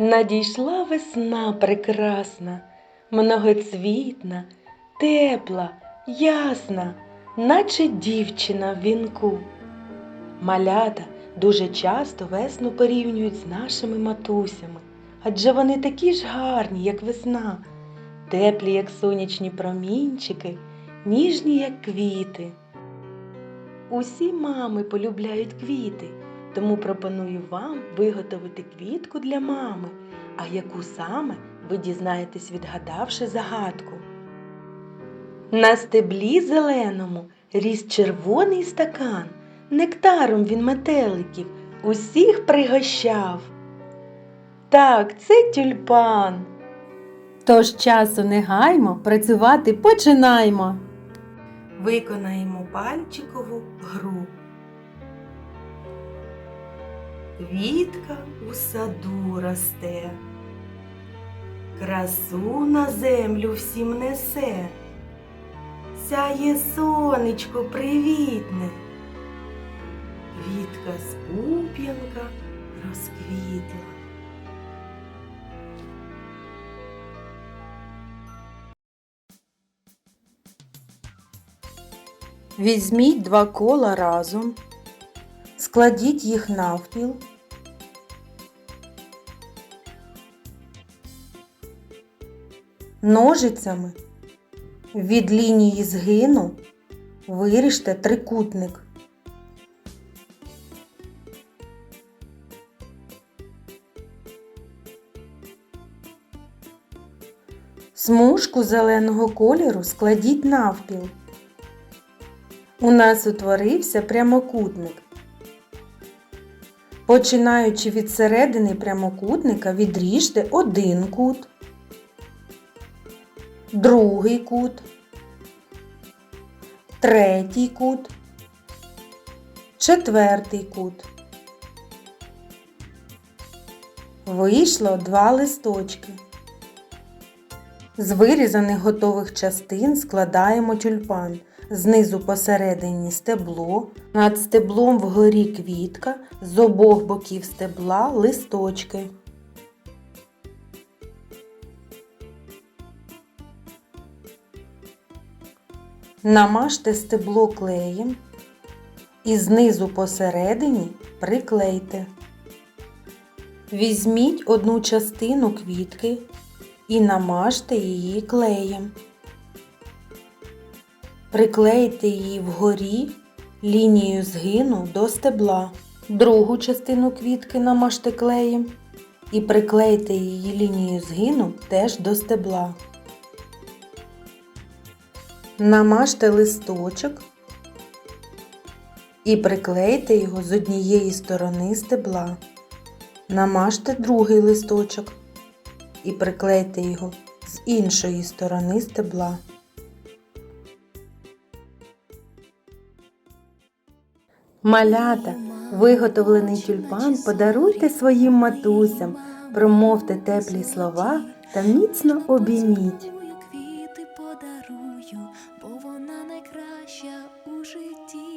Надійшла весна прекрасна, многоцвітна, тепла, ясна, наче дівчина в вінку. Малята дуже часто весну порівнюють з нашими матусями, адже вони такі ж гарні, як весна, теплі, як сонячні промінчики, ніжні, як квіти. Усі мами полюбляють квіти, тому пропоную вам виготовити квітку для мами, а яку саме ви дізнаєтесь, відгадавши загадку. На стеблі зеленому ріс червоний стакан, нектаром він метеликів усіх пригощав. Так, це тюльпан. Тож часу не гаймо, працювати починаймо. Виконаємо пальчикову гру. Квітка у саду росте, красу на землю всім несе, сяє сонечко привітне, квітка з пуп'янка розквітла. Візьміть два кола разом, складіть їх навпіл. Ножицями від лінії згину виріжте трикутник. Смужку зеленого кольору складіть навпіл. У нас утворився прямокутник. Починаючи від середини прямокутника, відріжте один кут, другий кут, третій кут, четвертий кут. Вийшло два листочки. З вирізаних готових частин складаємо тюльпан. Знизу посередині стебло, над стеблом вгорі квітка, з обох боків стебла листочки. Намажте стебло клеєм і знизу посередині приклейте. Візьміть одну частину квітки і намажте її клеєм. Приклейте її вгорі лінією згину до стебла. Другу частину квітки намажте клеєм і приклейте її лінією згину теж до стебла. Намажте листочок і приклейте його з однієї сторони стебла. Намажте другий листочок і приклейте його з іншої сторони стебла. Малята, виготовлений тюльпан подаруйте своїм матусям, промовте теплі слова та міцно обійміть бо вона найкраща у житті.